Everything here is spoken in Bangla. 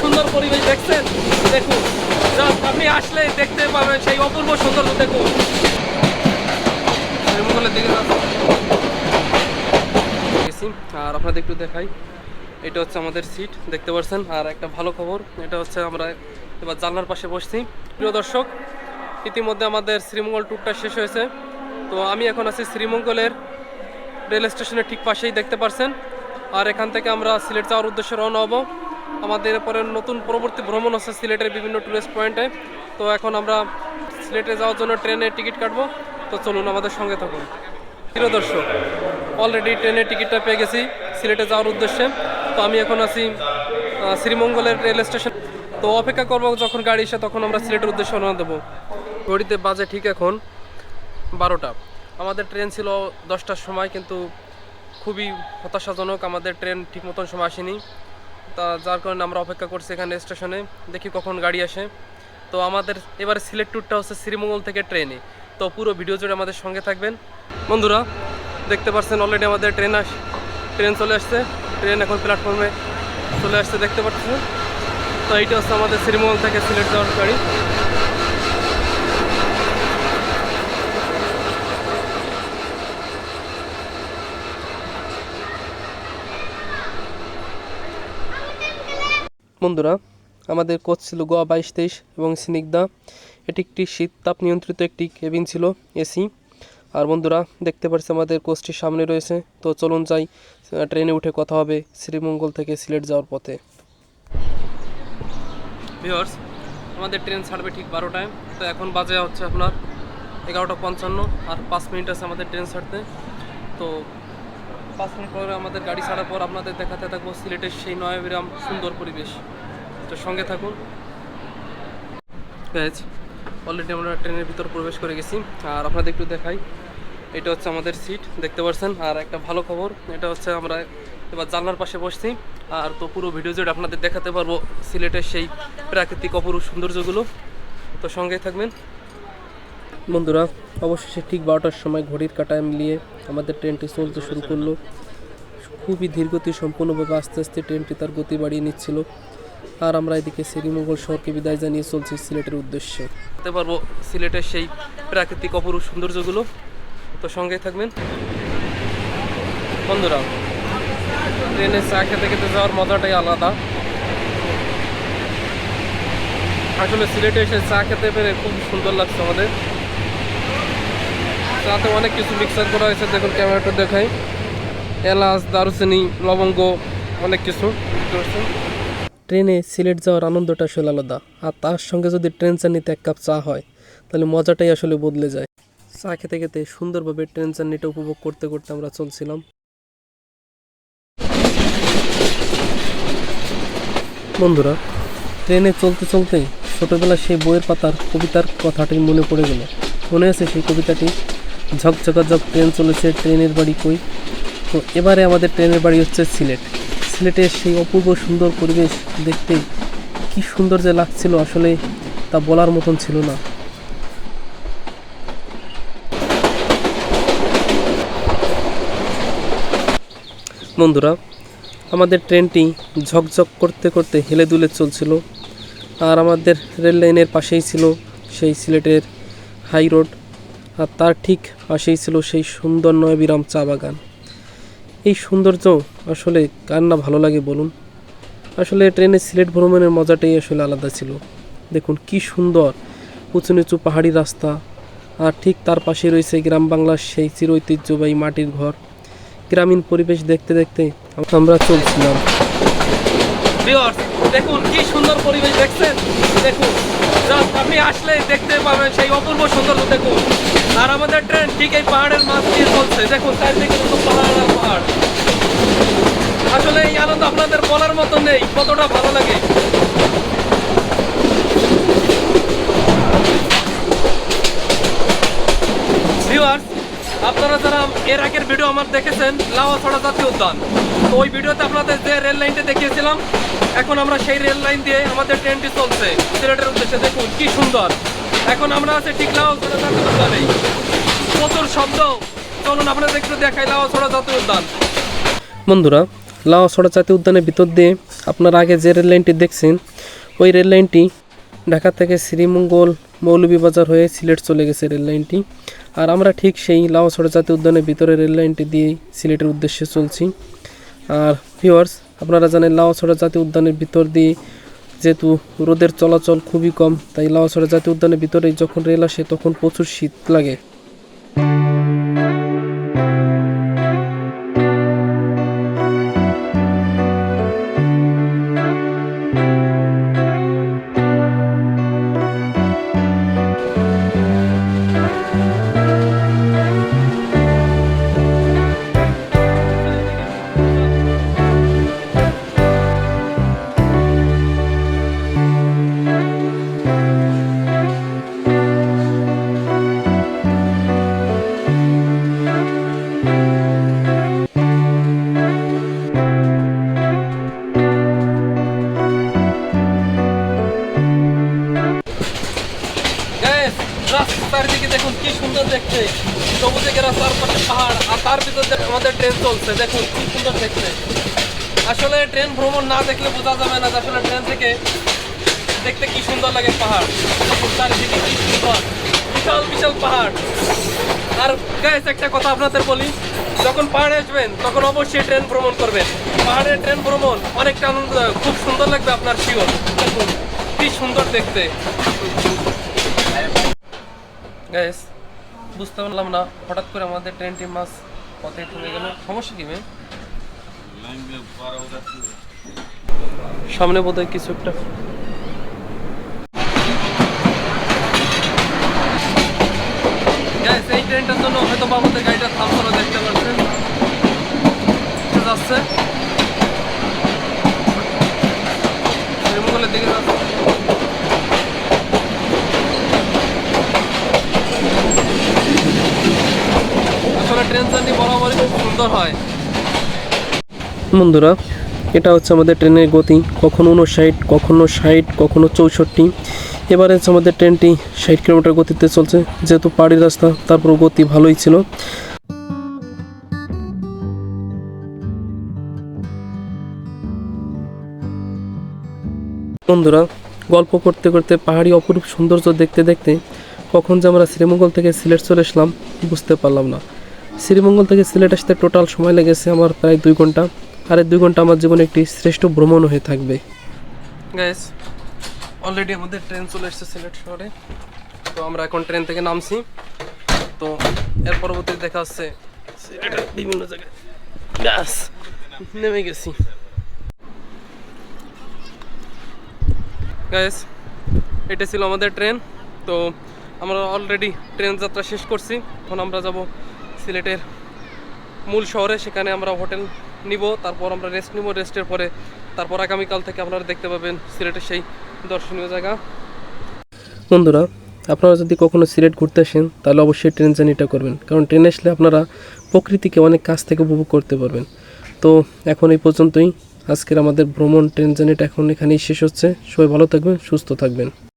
সুন্দর পরিবেশ দেখছেন? দেখুন আপনি আসলে দেখতে পাবেন সেই অপূর্ব সৌন্দর্য, দেখুন। আর আপনাদের একটু দেখাই। এটা হচ্ছে আমাদের সিট দেখতে পাচ্ছেন আর একটা ভালো খবর, এটা হচ্ছে আমরা এবার জানলার পাশে বসছি। প্রিয় দর্শক, ইতিমধ্যে আমাদের শ্রীমঙ্গল ট্যুরটা শেষ হয়েছে। তো আমি এখন আছি শ্রীমঙ্গলের রেল স্টেশনের ঠিক পাশেই, দেখতে পারছেন? আর এখান থেকে আমরা সিলেট যাওয়ার উদ্দেশ্যে রওনা হব। আমাদের পরে নতুন পরবর্তী ভ্রমণ হচ্ছে সিলেটের বিভিন্ন টুরিস্ট পয়েন্টে তো এখন আমরা সিলেটে যাওয়ার জন্য ট্রেনের টিকিট কাটবো। তো চলুন আমাদের সঙ্গে থাকুন। প্রিয় দর্শক অলরেডি ট্রেনের টিকিটটা পেয়ে গেছি সিলেটে যাওয়ার উদ্দেশ্যে। তো আমি এখন আছি শ্রীমঙ্গলের রেল স্টেশন তো অপেক্ষা করব যখন গাড়ি এসে তখন আমরা সিলেটের উদ্দেশ্যে রওনা দেবো। ঘড়িতে বাজে ঠিক এখন বারোটা। আমাদের ট্রেন ছিল দশটার সময়, কিন্তু খুবই হতাশাজনক। আমাদের ট্রেন ঠিক মতন সময় আসেনি। তা যার কারণে আমরা অপেক্ষা করছি এখানে স্টেশনে, দেখি কখন গাড়ি আসে। তো আমাদের এবার সিলেট ট্যুরটা হচ্ছে শ্রীমঙ্গল থেকে ট্রেনে। তো পুরো ভিডিও জুড়ে আমাদের সঙ্গে থাকবেন। বন্ধুরা, দেখতে পাচ্ছেন অলরেডি আমাদের ট্রেন আস, ট্রেন চলে আসছে। ট্রেন এখন প্ল্যাটফর্মে চলে আসছে, দেখতে পাচ্ছেন তো এইটা হচ্ছে আমাদের শ্রীমঙ্গল থেকে সিলেট যাওয়ার গাড়ি। বন্ধুরা, আমাদের কোচ ছিল গোয়া বাইশ তেইশ এবং স্নিগ্ধা। এটি একটি শীত তাপ নিয়ন্ত্রিত একটি কেবিন ছিল, এসি। আর বন্ধুরা, দেখতে পাচ্ছি আমাদের কোচটির সামনে রয়েছে। তো চলুন যাই ট্রেনে উঠে কথা হবে শ্রীমঙ্গল থেকে সিলেট যাওয়ার পথে। ভিওর্স আমাদের ট্রেন ছাড়বে ঠিক বারোটায়। তো এখন বাজে হচ্ছে আপনার এগারোটা পঞ্চান্ন আর পাঁচ মিনিট আছে আমাদের ট্রেন ছাড়তে। তো পাঁচ মিনিট পরে আমাদের গাড়ি ছাড়ার পর আপনাদের দেখাতে থাকব সিলেটের সেই নয়াবিরাম সুন্দর পরিবেশ। তো সঙ্গে থাকুন। অলরেডি আমরা ট্রেনের ভিতর প্রবেশ করে গেছি। আর আপনাদের একটু দেখাই। এটা হচ্ছে আমাদের সিট দেখতে পাচ্ছেন আর একটা ভালো খবর, এটা হচ্ছে আমরা এবার জানলার পাশে বসছি। আর তো পুরো ভিডিও জুড়ে আপনাদের দেখাতে পারব সিলেটের সেই প্রাকৃতিক অপরূপ সৌন্দর্যগুলো। তো সঙ্গে থাকবেন। বন্ধুরা, অবশেষে ঠিক বারোটার সময় ঘড়ির কাটায় মিলিয়ে আমাদের ট্রেনটি চলতে শুরু করল। খুবই ধীরগতি সম্পূর্ণভাবে আস্তে আস্তে ট্রেনটি তার গতি বাড়িয়ে নিচ্ছিল। আর আমরা এদিকে শ্রীমঙ্গল শহরকে বিদায় জানিয়ে চলছি সিলেটের উদ্দেশ্যে। দেখতে পারব সিলেটের সেই প্রাকৃতিক অপরূপ সৌন্দর্যগুলো। তো সঙ্গে থাকবেন। বন্ধুরা, ট্রেনে চা খেতে খেতে যাওয়ার মজাটাই আলাদা। আসলে সিলেটে এসে চা খেতে পেরে খুব সুন্দর লাগছে আমাদের। চাতে অনেক কিছু মিক্সার করা হয়েছে, দেখুন ক্যামেরাটা দেখাই। এলাচ, দারুচিনি, লবঙ্গ, অনেক কিছু। ট্রেনে সিলেট যাওয়ার আনন্দটা আসলে আলাদা। আর তার সঙ্গে যদি ট্রেন জার্নিতে এক কাপ চা হয়, তাহলে মজাটাই আসলে বদলে যায়। চা খেতে খেতে সুন্দরভাবে ট্রেন জার্নিটা উপভোগ করতে করতে আমরা চলছিলাম। বন্ধুরা, ট্রেনে চলতে চলতে ছোটবেলার সেই বইয়ের পাতার কবিতার কথাটি মনে পড়ে গেল। মনে আছে সেই কবিতাটি? ঝকঝকাঝক ট্রেন চলেছে, ট্রেনের বাড়ি কই? তো এবারে আমাদের ট্রেনের বাড়ি হচ্ছে সিলেট। সিলেটের সেই অপূর্ব সুন্দর পরিবেশ দেখতে কি সুন্দর যে লাগছিল আসলে তা বলার মতন ছিল না। বন্ধুরা, আমাদের ট্রেনটি ঝকঝক করতে করতে হেলে দুলে চলছিল আর আমাদের রেল লাইনের পাশেই ছিল সেই সিলেটের হাই রোড। আর তার ঠিক পাশেই ছিল সেই সুন্দর নয়বিরাম চা বাগান। এই সৌন্দর্য আসলে কার না ভালো লাগে বলুন? আসলে ট্রেনে সিলেট ভ্রমণের মজাটাই আসলে আলাদা ছিল। দেখুন কি সুন্দর, উঁচু নিচু পাহাড়ি রাস্তা, আর ঠিক তার পাশে রয়েছে গ্রাম বাংলার সেই চির ঐতিহ্যবাহী মাটির ঘর। গ্রামীণ পরিবেশ দেখতে দেখতে আমরা চলছিলাম। দেখুন কি সুন্দর পরিবেশ দেখছেন? দেখুন আপনি আসলে দেখতে পাবেন সেই অপূর্ব সৌন্দর্য, দেখুন। আর আমাদের ট্রেন ঠিক এই পাহাড়ের মাছ দিয়ে চলছে। দেখুন, চারদিকে শুধু পাহাড় আর পাহাড়। আসলে এই আনন্দ আপনাদের বলার মতো নেই, কতটা ভালো লাগে। আপনারা যারা এর আগের ভিডিও আমার দেখেছেন লাওয়া লাওয়াছড়া জাতীয় উদ্যান, তো ওই ভিডিওতে আপনাদের যে রেল লাইনটা দেখিয়েছিলাম, এখন আমরা সেই রেল লাইন দিয়ে আমাদের ট্রেনটি চলছে। সিলেটের উদ্দেশ্যে দেখুন, কি সুন্দর। এখন আমরা আছি ঠিক লাওয়াছড়া জাতীয় উদ্যানেই। প্রচুর শব্দ। চলুন আপনাদের একটু দেখাই লাওয়াছড়া জাতীয় উদ্যান। বন্ধুরা লাওয়াছড়া জাতীয় উদ্যানের ভিতর দিয়ে আপনারা আগে যে রেল লাইনটি দেখছেন, ওই রেল লাইনটি ঢাকা থেকে শ্রীমঙ্গল মৌলভীবাজার হয়ে সিলেট চলে গেছে রেল লাইনটি। আর আমরা ঠিক সেই লাউছড়া জাতীয় উদ্যানের ভিতরে রেল লাইনটি দিয়ে সিলেটের উদ্দেশ্যে চলছি। আর ভিউয়ার্স আপনারা জানেন লাউছড়া জাতীয় উদ্যানের ভিতর দিয়ে যেহেতু রোদের চলাচল খুবই কম, তাই লাউছড়া জাতীয় উদ্যানের ভিতরে যখন রেল আসে তখন প্রচুর শীত লাগে। পাহাড় আর তার ভিতর দিয়ে আমাদের ট্রেন চলছে, দেখুন কি সুন্দর দেখতে। আসলে ট্রেন ভ্রমণ না দেখলে বোঝা যাবে না যে আসলে ট্রেন থেকে দেখতে কি সুন্দর লাগে পাহাড়। চারিদিকে কি সুন্দর, বিশাল বিশাল পাহাড়। আর গাইস একটা কথা আপনাদের বলি, যখন পাহাড়ে আসবেন, তখন অবশ্যই ট্রেন ভ্রমণ করবেন। পাহাড়ের ট্রেন ভ্রমণ অনেকটা আনন্দদায়ক, খুব সুন্দর লাগবে আপনার শিওর দেখুন, কি সুন্দর দেখতে। গাইস বুঝতে পারলাম না, হঠাৎ করে আমাদের ট্রেনটি মাছ পথে থেমে গেল। সমস্যা কি ম্যাম সামনে বোধহয় কিছু একটা। এই ট্রেনটার জন্য হয়তো বা আমাদের গাড়িটা থামছিল দেখতে পাচ্ছেন। যাচ্ছে। শ্রীমঙ্গলের দিকে যাচ্ছে আসলে বন্ধুরা, এটা হচ্ছে আমাদের ট্রেনের গতি, কখনো উনষাট কখনো ষাট, কখনো চৌষট্টি। এবারে আমাদের ট্রেনটি ষাট কিলোমিটার গতিতে চলছে। যেহেতু পাহাড়ি রাস্তা তারপর গতি ভালোই ছিল। বন্ধুরা, গল্প করতে করতে পাহাড়ি অপরূপ সৌন্দর্য দেখতে দেখতে কখন যে আমরা শ্রীমঙ্গল থেকে সিলেট চলে আসলাম বুঝতে পারলাম না। শ্রীমঙ্গল থেকে সিলেট আসতে টোটাল সময় লেগেছে আমার প্রায় দুই ঘণ্টা। আর এই দুই ঘণ্টা আমার জীবনে একটি শ্রেষ্ঠ ভ্রমণ হয়ে থাকবে। গ্যাস অলরেডি আমাদের ট্রেন চলে এসেছে সিলেট শহরে। তো আমরা এখন ট্রেন থেকে নামছি। তো এর পরবর্তী দেখা হচ্ছে বিভিন্ন জায়গায়। নেমে গেছি। গ্যাস এটা ছিল আমাদের ট্রেন তো আমরা অলরেডি ট্রেন যাত্রা শেষ করছি। এখন আমরা যাব সিলেটের মূল শহরে সেখানে আমরা হোটেল নিব, তারপর আমরা রেস্ট নিব। রেস্টের পরে তারপর আগামীকাল থেকে আপনারা দেখতে পাবেন সিলেটের সেই দর্শনীয় জায়গা। বন্ধুরা, আপনারা যদি কখনো সিলেট ঘুরতে আসেন, তাহলে অবশ্যই ট্রেন জার্নিটা করবেন। কারণ ট্রেনে আসলে আপনারা প্রকৃতিকে অনেক কাছ থেকে উপভোগ করতে পারবেন। তো এখন এই পর্যন্তই। আজকের আমাদের ভ্রমণ ট্রেন জার্নিটা এখন এখানেই শেষ হচ্ছে। সবাই ভালো থাকবেন, সুস্থ থাকবেন।